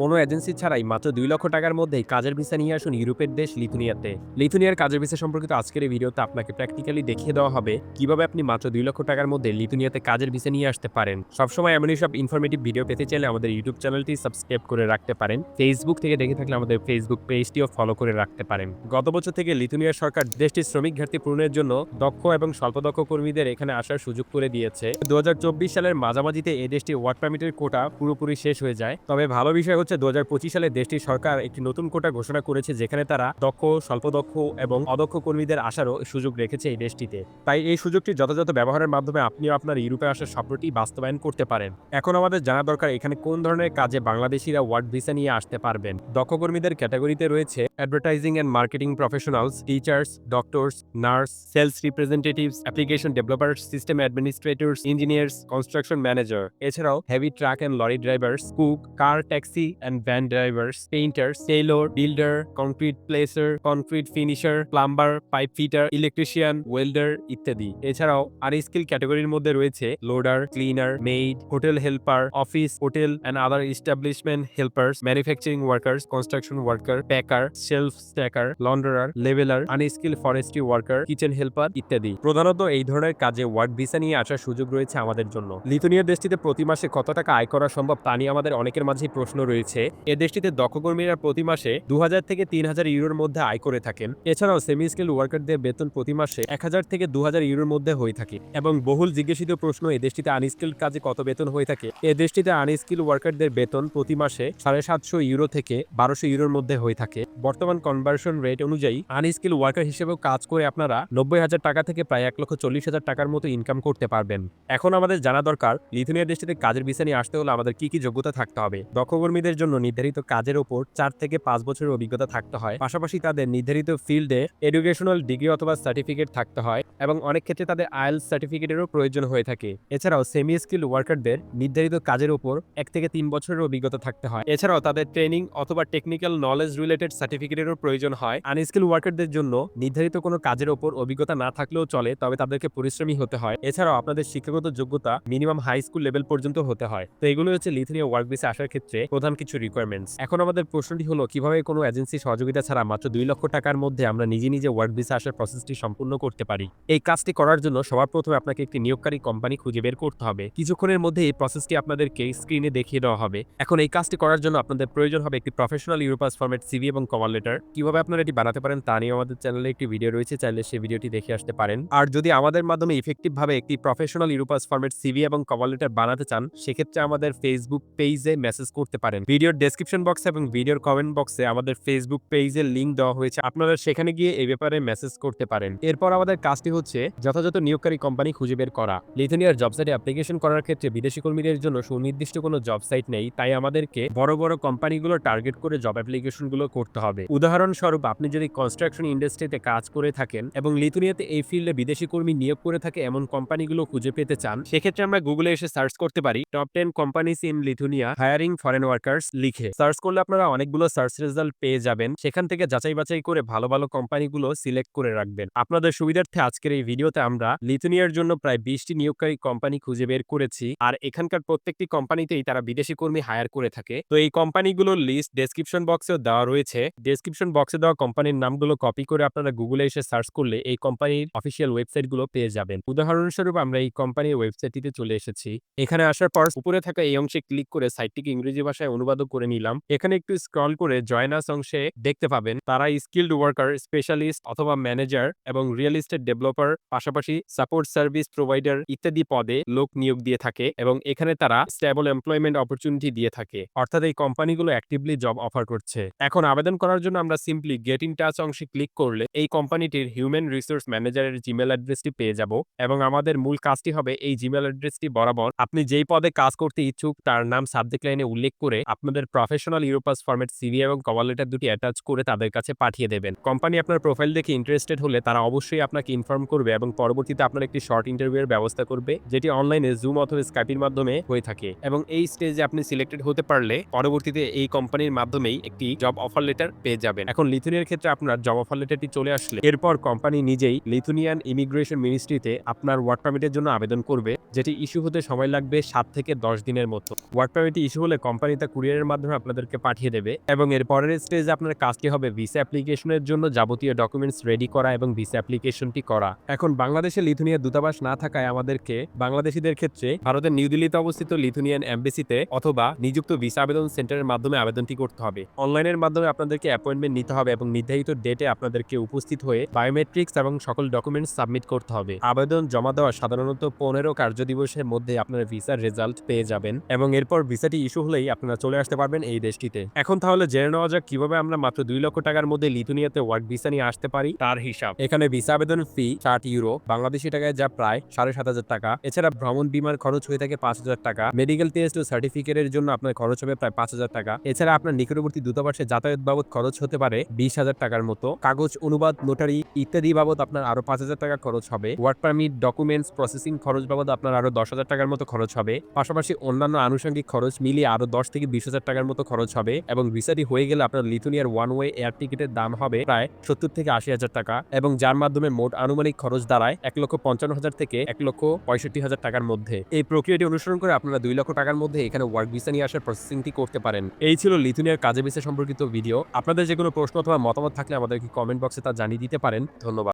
কোনো এজেন্সি ছাড়াই মাত্র দুই লক্ষ টাকার মধ্যেই কাজের ভিসা নিয়ে আসুন ইউরোপের দেশ লিথুনিয়াতে। লিথুনিয়ার কাজের ভিসা সম্পর্কিত আজকের এই ভিডিওতে আপনাকে প্র্যাকটিক্যালি দেখিয়ে দেওয়া হবে কীভাবে আপনি মাত্র দুই লক্ষ টাকার মধ্যে লিথুনিয়াতে কাজের ভিসা নিয়ে আসতে পারেন। সবসময় এমনই সব ইনফরমেটিভ ভিডিও পেতে চাইলে আমাদের ইউটিউব চ্যানেলটি সাবস্ক্রাইব করে রাখতে পারেন। ফেসবুক থেকে দেখে থাকলে আমাদের ফেসবুক পেজটিও ফলো করে রাখতে পারেন। গত বছর থেকে লিথুনিয়ার সরকার দেশটির শ্রমিক ঘাটতি পূরণের জন্য দক্ষ এবং স্বল্পদক্ষ কর্মীদের এখানে আসার সুযোগ করে দিয়েছে। দু হাজার চব্বিশ সালের মাঝামাঝিতে এই দেশটি ওয়ার্ক পারমিটের কোটা পুরোপুরি শেষ হয়ে যায়। তবে ভালো বিষয় হচ্ছে দু হাজার পঁচিশ সালে দেশটির সরকার একটি নতুন কোটা ঘোষণা করেছে যেখানে তারা দক্ষ, স্বল্পদক্ষ এবং অদক্ষ কর্মীদের আসারও সুযোগ রেখেছে এই দেশটিতে। তাই এই সুযোগটি যথাযথ ব্যবহারের মাধ্যমে আপনিও আপনার ইউরোপে আসার স্বপ্নটি বাস্তবায়ন করতে পারেন। এখন আমাদের জানা দরকার এখানে কোন ধরনের কাজে বাংলাদেশিরা ওয়ার্ড ভিসা নিয়ে আসতে পারবেন। দক্ষ কর্মীদের ক্যাটাগরিতে রয়েছে advertising and marketing professionals teachers doctors nurse sales representatives application developer system administrators engineers construction manager এছাড়াও heavy truck and lorry drivers cook car taxi and van drivers painter sailor builder concrete placer concrete finisher plumber pipe fitter electrician welder ইত্যাদি। এছাড়াও আর skill ক্যাটাগরির মধ্যে রয়েছে loader cleaner maid hotel helper office hotel and other establishment helpers manufacturing workers construction worker packer shelf stacker launderer leveller unskill forestry worker kitchen helper ইত্যাদি। প্রধানত এই ধরনের কাজে ওয়ার্ক ভিসা নিয়ে আসার সুযোগ রয়েছে আমাদের জন্য। লিথুনিয়া দেশটিতে প্রতি মাসে কত টাকা আয় করা সম্ভব তা নিয়ে আমাদের অনেকের মাঝেই প্রশ্ন রয়েছে। এ দেশটিতে দক্ষ কর্মীরা প্রতি মাসে দু থেকে তিন হাজার ইউরোর মধ্যে আয় করে থাকেন। এছাড়াও সেমি স্কিল ওয়ার্কারদের বেতন প্রতি মাসে এক হাজার থেকে দু হাজার ইউরোর মধ্যে হয়ে থাকে এবং বহুল জিজ্ঞাসিত প্রশ্ন এ দেশটিতে আনস্কিল কাজে কত বেতন হয়ে থাকে। এ দেশটিতে আনস্কিল ওয়ার্কারদের বেতন প্রতি মাসে সাড়ে সাতশো ইউরো থেকে বারোশো ইউরোর মধ্যে হয়ে থাকে। বর্তমান কনভার্সন রেট অনুযায়ী আনস্কিল ওয়ার্কার হিসেবেও কাজ করে আপনারা নব্বই হাজার টাকা থেকে প্রায় এক লক্ষ চল্লিশ হাজার টাকার মতো ইনকাম করতে পারবেন। এখন আমাদের জানা দরকার লিথুনিয়া দেশটিতে কাজের ভিসা নিয়ে আসতে হলে আমাদের কি কি যোগ্যতা থাকতে হবে। দক্ষকর্মীদের জন্য নির্ধারিত কাজের ওপর চার থেকে পাঁচ বছরের অভিজ্ঞতা থাকতে হয়। পাশাপাশি তাদের নির্ধারিত ফিল্ডে এডুকেশনাল ডিগ্রি অথবা সার্টিফিকেট থাকতে হয় এবং অনেক ক্ষেত্রে তাদের আইএলস সার্টিফিকেটেরও প্রয়োজন হয়ে থাকে। এছাড়াও সেমি স্কিল ওয়ার্কারদের নির্ধারিত কাজের উপর এক থেকে তিন বছরের অভিজ্ঞতা থাকতে হয়। এছাড়াও তাদের ট্রেনিং অথবা টেকনিক্যাল নলেজ রিলেটেড সার্টিফিকেটেরও প্রয়োজন হয়। আনস্কিল ওয়ার্কারদের জন্য নির্ধারিত কোনো কাজের ওপর অভিজ্ঞতা না থাকলেও চলে, তবে তাদেরকে পরিশ্রমী হতে হয়। এছাড়াও আপনাদের শিক্ষাগত যোগ্যতা মিনিমাম হাই স্কুল লেভেল পর্যন্ত হতে হয়। তো এগুলো হচ্ছে লিথুনিয়া ওয়ার্ক ভিসা আসার ক্ষেত্রে প্রধান কিছু রিকোয়ারমেন্টস এখন আমাদের প্রশ্নটি হলো, কীভাবে কোনো এজেন্সি সহযোগিতা ছাড়া মাত্র দুই লক্ষ টাকার মধ্যে আমরা নিজে নিজে ওয়ার্ক ভিসা আসার প্রসেসটি সম্পূর্ণ করতে পারি? এই কাজটি করার জন্য সবার প্রথমে আপনাকে একটি নিয়োগকারী কোম্পানি খুঁজে বের করতে হবে। কিছুক্ষণের মধ্যে এই প্রসেসটি আপনাদেরকে স্ক্রিনে দেখিয়ে দেওয়া হবে। এখন এই কাজটি করার জন্য আপনাদের প্রয়োজন হবে একটি প্রফেশনাল ইউরোপাস ফরম্যাট সিভি এবং কভার লেটার কীভাবে আপনারা এটি বানাতে পারেন তা নিয়ে আমাদের চ্যানেলে একটি ভিডিও রয়েছে, চাইলে সেই ভিডিওটি দেখে আসতে পারেন। আর যদি আমাদের মাধ্যমে ইফেক্টিভ ভাবে একটি প্রফেশনাল ইউরোপাস ফর্মেট সিভি এবং কভার লেটার বানাতে চান, সেক্ষেত্রে আমাদের ফেসবুক পেজে মেসেজ করতে পারেন। ভিডিওর ডেসক্রিপশন বক্সে এবং ভিডিওর কমেন্ট বক্সে আমাদের ফেসবুক পেজের লিঙ্ক দেওয়া হয়েছে। আপনারা সেখানে গিয়ে এই ব্যাপারে মেসেজ করতে পারেন। এরপর আমাদের কাজটি হচ্ছে যথাযথ নিয়োগকারী কোম্পানি খুঁজে বের করা। লিথুনিয়ার জব সাইটে অ্যাপ্লিকেশন করার ক্ষেত্রে বিদেশি কর্মীদের জন্য সুনির্দিষ্ট কোনো জব সাইট নেই। তাই আমাদেরকে বড় বড় কোম্পানিগুলো টার্গেট করে জব অ্যাপ্লিকেশনগুলো করতে হবে। উদাহরণস্বরূপ, আপনি যদি কনস্ট্রাকশন ইন্ডাস্ট্রিতে কাজ করে থাকেন এবং লিথুনিয়াতে এই ফিল্ডে বিদেশি কর্মী নিয়োগ করে থাকে এমন কোম্পানিগুলো খুঁজে পেতে চান, সেক্ষেত্রে আমরা গুগলে এসে সার্চ করতে পারি top ten companies in Lithuania hiring foreign workers লিখে। সার্চ করলে আপনারা অনেকগুলো সার্চ রেজাল্ট পেয়ে যাবেন। সেখান থেকে যাচাই বাছাই করে ভালো ভালো কোম্পানিগুলো সিলেক্ট করে রাখবেন। আপনাদের সুবিধার্থে আজকের এই ভিডিওতে আমরা লিথুনিয়ার জন্য প্রায় বিশটি নিয়োগকারী কোম্পানি খুঁজে বের করেছি আর এখানকার প্রত্যেকটি কোম্পানিতেই তারা বিদেশি কর্মী হায়ার করে থাকে। তো এই কোম্পানিগুলোর লিস্ট ডেসক্রিপশন বক্সেও দেওয়া রয়েছে। ডেসক্রিপশন বক্সে দেওয়া কোম্পানির নামগুলো কপি করে আপনারা গুগলে এসে সার্চ করলে এই কোম্পানির অফিসিয়াল ওয়েবসাইটগুলো পেয়ে যাবেন। উদাহরণস্বরূপ আমরা এই কোম্পানির ওয়েবসাইটটিতে চলে এসেছি। এখানে আসার পর উপরে থাকা এই অংশে ক্লিক করে সাইটটিকে ইংরেজি ভাষায় অনুবাদও করে নিলাম। এখানে একটু স্ক্রল করে জয়নাস অংশে দেখতে পাবেন তারা স্কিল্ড ওয়ার্কার স্পেশালিস্ট অথবা ম্যানেজার এবং রিয়েল এস্টেট ডেভেলপার পাশাপাশি সাপোর্ট সার্ভিস প্রোভাইডার ইত্যাদি পদে লোক নিয়োগ দিয়ে থাকে এবং এখানে তারা স্টেবল এমপ্লয়মেন্ট অপরচুনিটি দিয়ে থাকে। অর্থাৎ এই কোম্পানিগুলো অ্যাক্টিভলি জব অফার করছে। এখন আবেদন করার জন্য আমরা সিম্পলি গেট ইন টাচ অংশে ক্লিক করলে এই কোম্পানিটির হিউম্যান রিসোর্স ম্যানেজারের জিমেল অ্যাড্রেসটি পেয়ে যাব এবং আমাদের মূল কাজটি হবে এই জিমেল অ্যাড্রেসটি বরাবর আপনি যেই পদে কাজ করতে ইচ্ছুক তার নাম সাবজেক্ট লাইনে উল্লেখ করে আপনাদের প্রফেশনাল ইউরোপাস ফরম্যাট সিভি এবং কভার লেটার দুটি অ্যাটাচ করে তাদের কাছে পাঠিয়ে দেবেন। কোম্পানি আপনার প্রোফাইল দেখে ইন্টারেস্টেড হলে তারা অবশ্যই আপনাকে ইনফর্ম করবে এবং পরবর্তীতে আপনার একটি শর্ট ইন্টারভিউয়ের ব্যবস্থা করবে যেটি অনলাইনে জুম অথবা স্কাইপির মাধ্যমে হয়ে থাকে এবং এই স্টেজে আপনি সিলেক্টেড হতে পারলে পরবর্তীতে এই কোম্পানির মাধ্যমেই একটি জব অফার লেটার পেতে পেয়ে যাবেন। এখন লিথুনিয়ার ক্ষেত্রে আপনার জমা ফল লেটারটি চলে আসলে এরপর কোম্পানি নিজেই লিথুনিয়ান ইমিগ্রেশন মিনিস্ট্রিতে আপনার ওয়ার্ক পারমিটের জন্য আবেদন করবে, যেটি ইস্যু হতে সময় লাগবে সাত থেকে দশ দিনের মতো। ওয়ার্ক পারমিটটি ইস্যু হলে কোম্পানি তা কুরিয়ারের মাধ্যমে আপনাদেরকে পাঠিয়ে দেবে এবং এর পরের স্টেজে আপনার কাজটি হবে ভিসা অ্যাপ্লিকেশনের জন্য যাবতীয় ডকুমেন্টস রেডি করা এবং ভিসা অ্যাপ্লিকেশনটি করা। এখন বাংলাদেশে লিথুনিয়ার দূতাবাস না থাকায় আমাদেরকে বাংলাদেশিদের ক্ষেত্রে ভারতের নিউ দিল্লিতে অবস্থিত লিথুনিয়ান এমবেসিতে অথবা নিযুক্ত ভিসা আবেদন সেন্টারের মাধ্যমে আবেদনটি করতে হবে। অনলাইনের মাধ্যমে আপনাদেরকে অ্যাপয়েন্টমেন্ট নিতে হবে এবং নির্ধারিত ডেটে আপনাদেরকে উপস্থিত হয়ে বায়োমেট্রিক্স এবং সকল ডকুমেন্টস সাবমিট করতে হবে। আবেদন জমা দেওয়া সাধারণত পনেরো কার্যদিবসের মধ্যে আপনার ভিসার রেজাল্ট পেয়ে যাবেন এবং এরপর ভিসাটি ইস্যু হলেই আপনারা চলে আসতে পারবেন এই দেশটিতে। এখন তাহলে জেনে নেওয়া যাক কীভাবে আমরা মাত্র দুই লক্ষ টাকার মধ্যে লিথুনিয়াতে ওয়ার্ক ভিসা নিয়ে আসতে পারি তার হিসাব। এখানে ভিসা আবেদন ফি ষাট ইউরো বাংলাদেশি টাকায় যা প্রায় সাড়ে সাত হাজার টাকা। এছাড়া ভ্রমণ বিমার খরচ হয়ে থাকে পাঁচ হাজার টাকা। মেডিকেল টেস্ট ও সার্টিফিকেটের জন্য আপনার খরচ হবে প্রায় পাঁচ হাজার টাকা। এছাড়া আপনার নিকটবর্তী দূতাবাসে যাতায়াত বাবদ খরচ হতে পারে বিশ হাজার টাকার মতো। কাগজ, অনুবাদ নোটারি ইত্যাদি বাবদ আপনার আরও পাঁচ হাজার টাকা খরচ হবে। ওয়ার্ক পারমিট ডকুমেন্টস প্রসেসিং খরচ বাবদ আপনার আরও দশ হাজার টাকার মতো খরচ হবে। পাশাপাশি অন্যান্য আনুষঙ্গিক খরচ মিলিয়ে আরও দশ থেকে বিশ হাজার টাকার মতো খরচ হবে এবং ভিসাটি হয়ে গেলে আপনার লিথুনিয়ার ওয়ান ওয়ে এয়ার টিকিটের দাম হবে প্রায় সত্তর থেকে আশি হাজার টাকা এবং যার মাধ্যমে মোট আনুমানিক খরচ দাঁড়ায় এক লক্ষ পঞ্চান্ন হাজার থেকে এক লক্ষ পঁয়ষট্টি হাজার টাকার মধ্যে। এই প্রক্রিয়াটি অনুসরণ করে আপনারা দুই লক্ষ টাকার মধ্যে এখানে ওয়ার্ক ভিসা নিয়ে আসার প্রসেসিংটি করতে পারেন। এই ছিল লিথুনিয়ার কাজে ভিসা সম্পর্কিত ভিডিও আপনাদের যে কোনো প্রশ্ন অথবা মতামত থাকলে আমাদেরকে কমেন্ট বক্সে তা জানিয়ে দিতে পারেন। ধন্যবাদ।